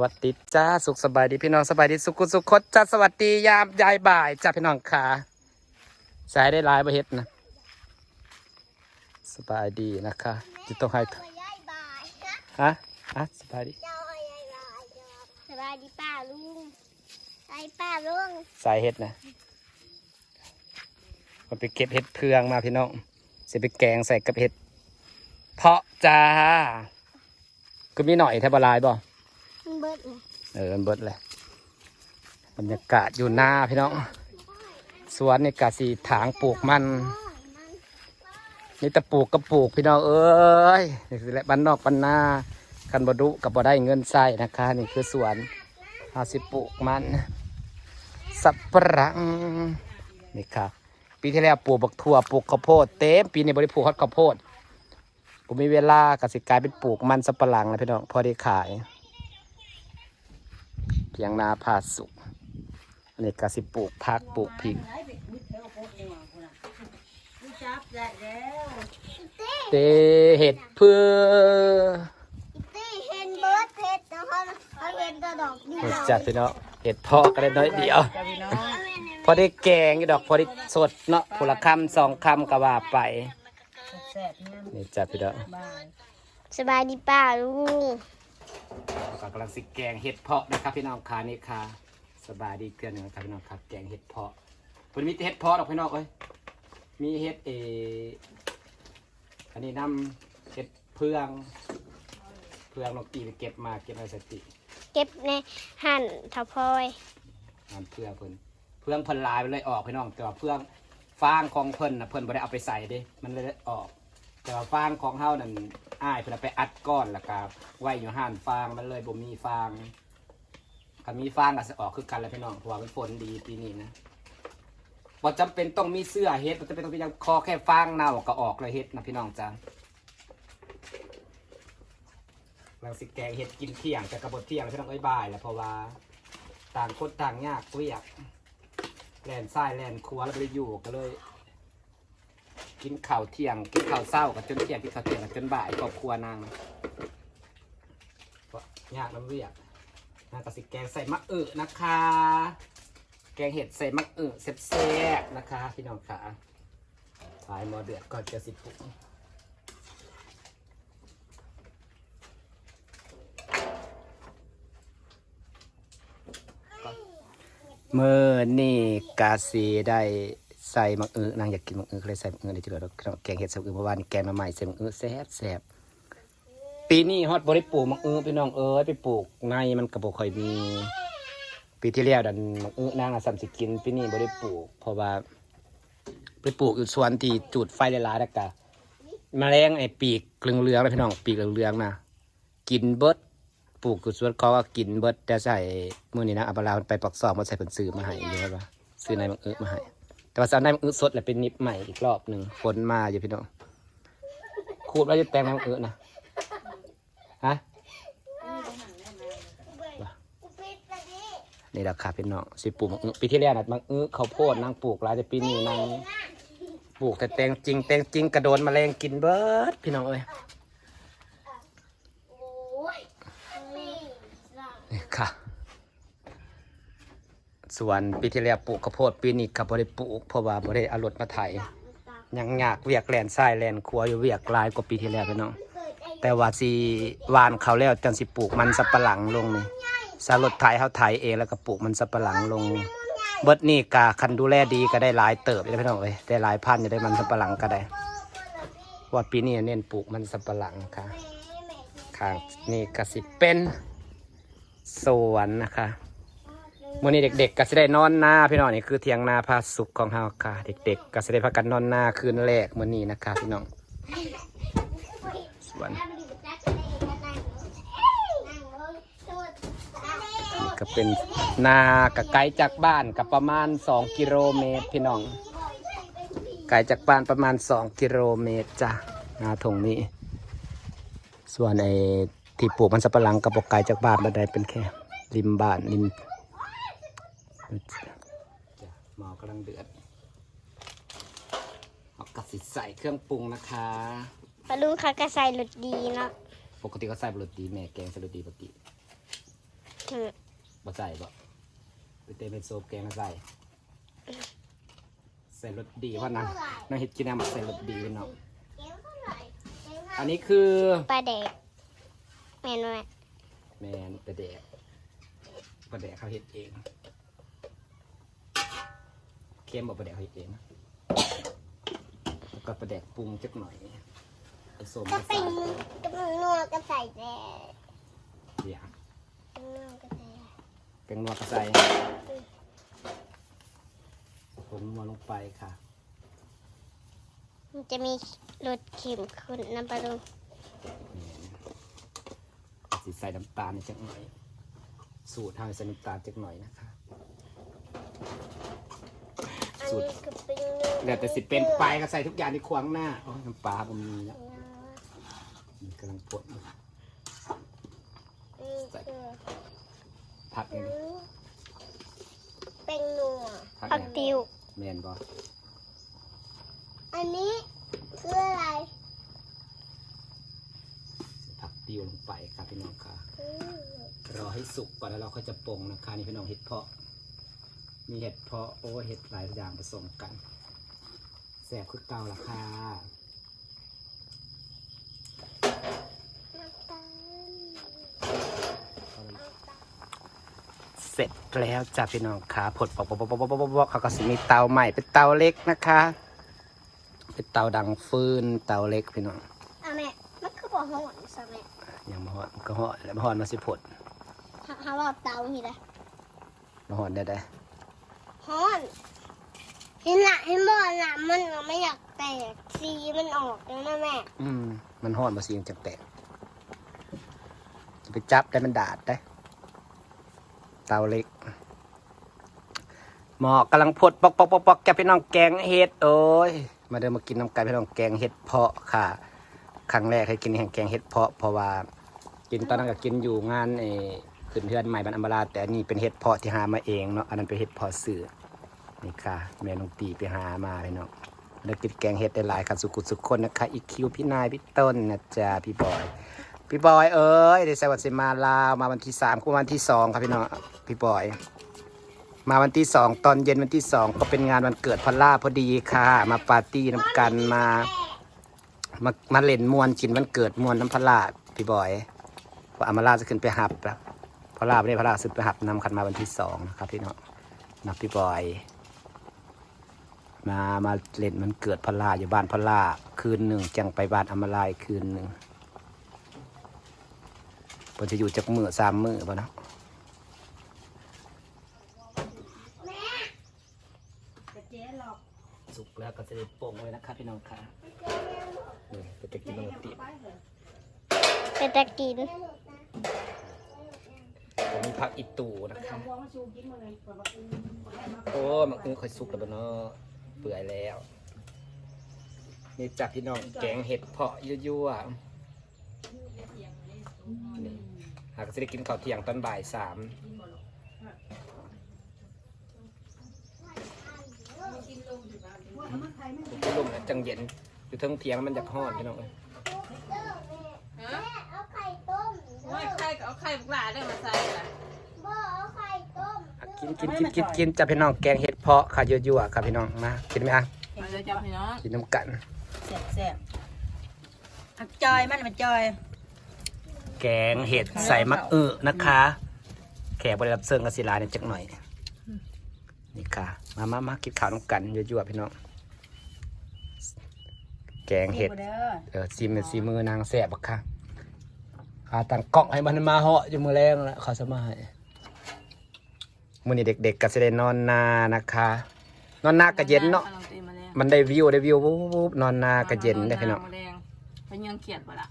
วัสดีจ้าสุขสบายดีพี่น้องสบายดีสุขุสุขคดจ้าสวัสดียามยายบ่ายจ้าพี่น้องขาสายได้หลายประเฮ็ดนะสบายดีนะคะจิตต้องให้ยายบายนะฮะฮะสบายดีเจ้ายายบายจ้าสบายดีป้าลุงสบายดีป้าลุงสายเฮ็ดนะมันไปเก็บเห็ดเพืองมาพี่น้องสิไปแกงใส่กับเห็ดเพาะจ้าก็มีหน่อยแทบละลายบ่มัน เบิดเลยเออมันเบิดเลยบรรยากาศอยู่หน้าพี่น้องสวนนี่กะสีถางปลูกมัน นี่ต่ปลูกก็ปลูกพี่น้องเอ้ยนี่คือแหละบ้านนอกบ้านนาคันบดุกับบได้เงินใส่นะคะ นี่คือสวนเอาสิปลูกมัน สับปะรังนี่ครับปีที่แล้วปลูกบักถั่วปลูกข้าวโพดเต็มปีนี้บริปลูกฮอดข้าวโพดผมมีเวลากสิกลายเป็นปลูกมันสับปะหลังแล้วพี่น้องพอได้ขาย เพียงนาผาสุกอันนี้ก็สิปลูกผักปลูกพริกเตเห็ดเพื่อจัดพี่เนาะเห็ดเพาะก็ได้น้อยเดียว พอได้แกงดอกพอได้สดเนาะผลคำสองคำก็ว่าไปนี่จัดพี่เนาะสบายดีป้าลุง ก็กำลังสิแกงเห็ดเพาะนะครับพี่น้องค่ะนี่ค่ะสบายดีเกลือนหนึ่งนะครับพี่น้องครับ แกงเห็ดเพาะวันนี้มีแต่เห็ดเพาะดอกพี่น้องเอ้ยมีเห็ดเอออันนี้น้ำเห็ดเพืองเพืองนกตีไปเก็บมาเก็บมาสติเก็บในหั่นทะพอยงานเพื่อเพิ่นเพื่องเพิ่นลายไปเลยออกพี่น้องแต่ว่าเพื่องฟางของเพิ่นนะเพิ่นบ่ได้เอาไปใส่เด้มันเลยออก แต่ว่าฟางของเฮานั่นอ้ายเพิ่อไปอัดก้อนแล้วก็ไว้อยู่ห่านฟางมันเลยบ่มีฟางถ้ามีฟางก็จะออกคือกันแล้วพี่น้องเพราะว่ามันฝนดีปีนี้นะบ่จำเป็นต้องมีเสื้อเฮ็ดบ่จำเป็นต้องมีหยังคอแค่ฟางเน่าก็ออกเลยเฮ็ดนะพี่น้องจ้าเราสิแกงเฮ็ดกินเที่ยงแต่กระบดเที่ยงพี่น้องเอ้ยบายแหล้วเพราะว่าต่างคนต่างยากเวียกแลนซ้ายแลนครัวแล้วไปอยู่ก็เลย กินข้าวเที่ยง กินข้าวเศร้ากับจนเที่ยงกินข้าวเที่ยงกับจนบ่ายครอบครัวนางยากน้ำเวียกนางกสิแกงใส่มะเอึนะคะ แกงเห็ดใส่มะเอึแซ่บๆนะคะ พี่น้องขาสายมอเดือดก่อนจะสิปรุงเมื่อนี่กาซีได้ ใส่มังอึนางอยากกินมังอึก็เลยใส่มังอึในจุดเราแกงเห็ดใส่มังอึเมื่อวานนี้แกงมาใหม่ใส่มังอึแซ่บแซ่บปีนี้ฮอตบริปลูกมังอึพี่น้องเอ้ยไปปลูกในมันกระบอกคอยมี ปีที่แล้วดันมังอึนางอะสัมสิกินปีนี้บริปลูก เพราะว่า ไปปลูกอยู่สวนที่จุดไฟหลายๆแล้วก็แมลงไอ้ปีกเหลืองๆนะพี่น้องปีกเหลืองๆนะกินเบิดปลูกอยู่สวนเขาก็กินเบิดแต่ใส่มื้อนี้นะอัปลาไปปักซอกมาใส่ผลซื้อมาให้เยอะป่ะซื้อในมังอึมาให้ แต่ว่าสาวในมังอึสดแหละเป็นนิบใหม่อีกรอบหนึ่งฝนมาอยู่พี่น้องขูดแล้วจะแตงมังอึนะฮะนี่แหละค่ะพี่น้องสิปลูกมังอึปีที่แล้วนะมังอึข้าวโพดนางปลูกหลายแต่ปีนี้นางปลูกแต่แตงจริงแตงจริงกระโดนแมลงกินเบิดพี่น้องเอ้ย โอ้ยนี่จ้ะ นี่ค่ะ สวนปีที่แล้วปลูกข้าวโพดปีนี้กับ่ได้ปลูกเพราะว่าบ่ได้เอารถมาไถยังยากเวียกแลนทรายแลนครัวอยู่เวียกหลายกว่าปีที่แล้วพี่น้องแต่ว่าสิหวานเขาแล้วจังสิปลูกมันสับปะหลังลงนี่สารถไถเขาไถเองแล้วก็ปลูกมันสับปะหลังลงเบิดนี่กาคันดูแลดีก็ได้หลายเติบเลยพี่น้องเอ้ยได้หลายพันจะได้มันสับปะหลังก็ได้ว่าปีนี้เน้นปลูกมันสับปะหลังค่ะข้างนี่ก็สิเป็นสวนนะคะ มื่อนี้เด็กๆก็สิได้นอนหน้าพี่น้องนี่คือเทียงนาพาสุขของเฮาค่ะ เด็กๆก็สิได้พากันนอนหน้าคืนแรกมื่อนี้นะคะพี่น้องสวนก็เป็นนากะไกลจากบ้านกับประมาณ 2 กิโลเมตรพี่น้องไกลจากบ้านประมาณ 2 กิโลเมตรจ้ะนาทงนี้ ส่วนไอ้ที่ปลูกมันสับปะหลังกับบกไกลจากบ้านมาได้เป็นแค่ริมบ้านริม จ้ะหมอกำลังเดือดเอากระสิใส่เครื่องปรุงนะคะ ปลาลุงเขาก็ใส่หลุดดีเนาะปกติก็ใส่บรสดีแม่แกงใส่บรสดีปกติอืมบ่ใส่บ่ไปเตะเป็นโซบแกงมาใส่ ใส่รสดีว่านังนังเห็ดกินน้ำมาใส่รสดีเนาะเก็บเท่าไหร่เก็บเท่าไหร่อันนี้คือปลาแดกแม่นไหมแมนประแดกประแดกเขาเห็ดเองเค็มบอกประแดกเขาเห็ดเองนะแล้วก็ประแดกปรุงจักหน่อยผสมก็ผเป็สานนกำลังนัวก็ใส่แดกเดี๋ยวกำลังก็ใส่เป็นนัวกระใส่ผงนัวลงไปค่ะ มันจะมีรสเค็มขึ้นน้ำปลาลูสิใส่น้ำตาลนิดจักหน่อย สูตรทำให้ใส่น้ำตาลจักหน่อยนะคะอัน สูตรนี้ก็เป็นเนื้อแล้วแต่สิเป็นไปก็ใส่ทุกอย่างที่ขวางหน้าอ๋อน้ำปลาผมมีแล้วมันกำลังปวดอยู่นี่คือผักอันี่นนี้เป็นนัวผักผักแหนมติวแมนบออันนี้คืออะไรผักติวลงไปครับพี่น้องค่ะ อืมรอให้สุกก่อนแล้วเราก็จะปรุงนะคะนี่พี่น้องเห็ดเพาะ มีเห็ดเพาะโอ้เห็ดหลายอย่างผสมกันแสบคือเก่าละค่ะน้ำตาลเสร็จแล้วจ้าพี่น้องค่ะผดปอกปอกปอกปอกปอกปอกปอกเขาก็สิมีเตาใหม่เป็นเตาเล็กนะคะ เป็นเตาดังฟืนเตาเล็กพี่น้องอะแม่มันคือบ่หอนซะแม่อย่างมาหอนก็หอนแล้วมาหอนมาสิผดถ้าถ้าว่าเตานี่นะมาหอนได้ได้ หอนเห็นละเห็นบ่ละมันไม่อยากแตกสีมันออกแล้วนะแม่อืม มันหอนมาสิยังจังแตกจะไปจับได้มันดาดได้เตาเล็ก หมอกำลังพดปอกปอกปอกปอกแกพี่น้องแกงเห็ดโอ้ยมาเดินมากินน้ำไก่พี่น้องแกงเห็ดเพาะค่ะ ครั้งแรกให้กินแห่งแกงเห็ดเพาะเพราะว่า กินตอนนั้นก็กินอยู่งานเออ ขึ้นเทือนใหม่บันอัมบาราแต่อันนี่เป็นเห็ดเพาะที่หามาเองเนาะอันนั้นเป็นเห็ดเพาะสื่อนี่ค่ะแม่น้องตีไปหามาพี่น้องได้กินแกงเห็ดได้หลายค่ะสุกุสุคนนะคะอีคิวพี่นายพี่ต้นนะจ๊ะพี่บอย พี่บอยเอ้ยได้ใส่วัดสิมาลาวมาวันที่สามก็วันที่สองครับพี่น้องพี่บอย มาวันที่สองตอนเย็นวันที่สองก็เป็นงานวันเกิดพอลล่าพอดีค่ะ มาปาร์ตี้น้ำกันมามามาเล่นมวนกินวันเกิดมวนน้ำพลาพี่บอยเพราอามาลาจะขึ้นไปหับแล้ว ลาไม่ได้พลาขึ้นไปหับนำคันมาวันที่สองนะครับพี่น้องนับพี่บอย มามาเล่นมันเกิดพลาอยู่บ้านพลาคืนหนึ่งจังไปบ้านอามาลายคืนหนึ่งเพิ่นจะอยู่จากมือสามมือป่ะเนาะกระเจ๊หลอกสุกแล้วก็จะได้โป่งไว้นะครับพี่น้องค่ะนี่ก็จะกินโรตีเป็นตะกิน ผมมีผักอีตูนะครับโอ้มันคือค่อยสุกแล้วบ่เนาะเปื่อยแล้ว นี่จับพี่น้องแกงเห็ดเพาะยั่วๆนี่หากจะได้กินข้าวเที่ยงตอนบ่ายสามคุณลุงนะจังเย็น อยู่ทั้งเทียงมันจะห้อนพี่น้องเอ้ย แม่เอาไข่ต้ม โอ้ยไข่ก็ เอาไข่บุกหลาได้มาใส่ล่ะบ่เอาไข่ต้มอะกินกินกินกินกินจับพี่น้องแกงเห็ดเพาะค่ะยั่วๆครับพี่น้องมากินไหมอะมาเลยจ้าพี่น้องกินน้ำกัน แซ่บแซ่บอักจอยมันมันจอย แกงเห็ดใส่มะอึนะคะ แขกบริรับเซิงกบศิลาเนี่ยจักหน่อย นี่ค่ะ มามามากินข้าวน้ำกันยั่วๆพี่น้อง แกงเห็ดเด้อเออซีมซีมือนางแสบบักค่ะ ขาตั้งกล้องให้มันมาเหาะอยู่มือแรงแล้วเขาสมาให้มือนี้เด็กๆก็จะได้นอนนานะคะ นอนนากระเย็นเนาะอตีมาแล้วมันได้วิวได้วิววูบวูบนอนนากระเย็นได้พี่น้องมาแดงเป็นยังเขียดบ่ล่ะ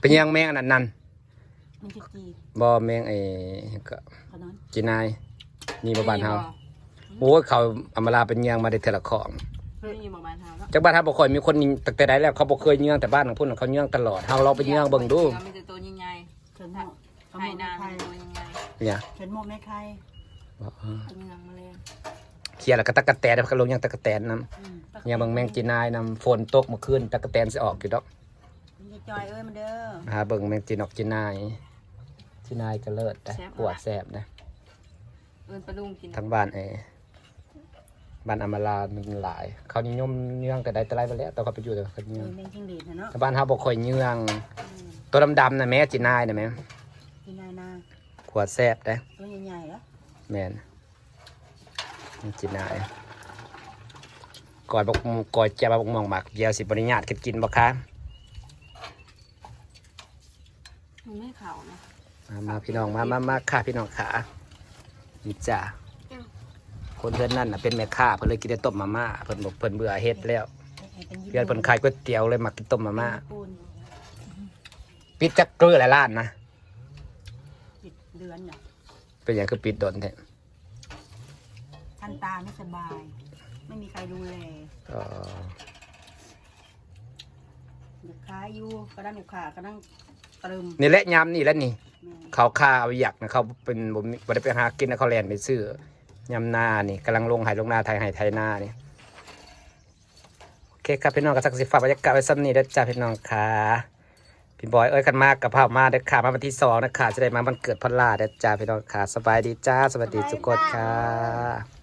เป็นยังแมงอันนั้นนั่นมันจะจีบ่แมงไอ้ก็ขนอนจีนายนี่บ่บ้านเฮาโอ้ยเขาอำมาลาเป็นยังมาได้เทอละของเฮ้ยบอกบ้านเฮาแล้วจากบ้านเฮาบ่ค่อยมีคนยิงตั้งแต่ใดแล้วเขาบ่เคยยิงแต่บ้านของพุ่นเขายิงตลอดเฮาเราไปยิงเบิ่งดู ไข่นางเป็นตัวใหญ่เนี่ยเฉินหมกแม่ไข่บอกเออๆเป็นยังมาแรงเคลียร์แล้วก็ตะกะแตนเขาลงยังตะกะแตนนํอืมเนี่ยเบิ่งแมงจีนายนํฝนตกเมื่อคืนตะกะแตนสิออกอยู่ดอกมันจะจอยเอ้ยมันเด้อ หาเบิ่งแมงจีนออกจีนายที่นายก็เลิศนะปวดแสบนะเอินปลาลุงกินทั้งบ้านเอบ้านอำมาลามันหลาย เขานิยมเนื่องแต่ใดแต่ไรไปแล้วแต่เขาไปอยู่แต่เขาเอเนื่อองแมงชิงเดชนะเนาะแต่บ้านเขาบอกคอยเนื่อง ตัวดำๆนะแม่จีนายนะแม่ที่นานาข วดแสบนะตัวใหญ่ๆแล้วแม่นนี่จีนายก่อนบอกก่อนจะมาบอกมองหมักเดียวสิบริญาตกินกินบ่คะมันไม่เข่านะมามาพี่น้องมามามาค่ะพี่น้องขานี่จ้าคนเพื่อนนั่นน่ะเป็นแม่ค้าเพิ่นเลยกินแต่ต้มมาม่าเพิ่นบอกเพิ่นเบื่อเฮ็ดแล้วให้เป็นญี่เพื่อนเพิ่นขายก๋วยเตี๋ยวเลยมากินต้มมาม่าปูนปิดจักเกลือหลายร้านนะปิด เดือนน่ะเป็นอย่างคือปิดโดนแท้ท่านตาไม่สบาย ไม่มีใครดูแลอ๋ออยากขายอยู่กระด้านลูกค้าก็นั่งตรึมนี่แหละยามนี่แหล้วนี่ แม่เขาข้าวอยากนะเขาเป็นบ่มีบ่ได้ไปหากินนะเขาแล่นไปซื้อยำนานี่กำลังลงไหลงนาไทยไหไทยนานี่โอเคครับพี่น้องก็สักสิฝากบรรยากาศไว้ซ้ำนี้เด้อจ้าพี่น้องค่ะ พี่บอยเอ้ยกันมากกับภาพมาเด้อค่ะมาวันที่สองนะค่ะจะได้มาวันเกิดพอลล่าเด็ดจ้าพี่น้องขาสบายดีจ้า สวัสดีทุกคนค่ะ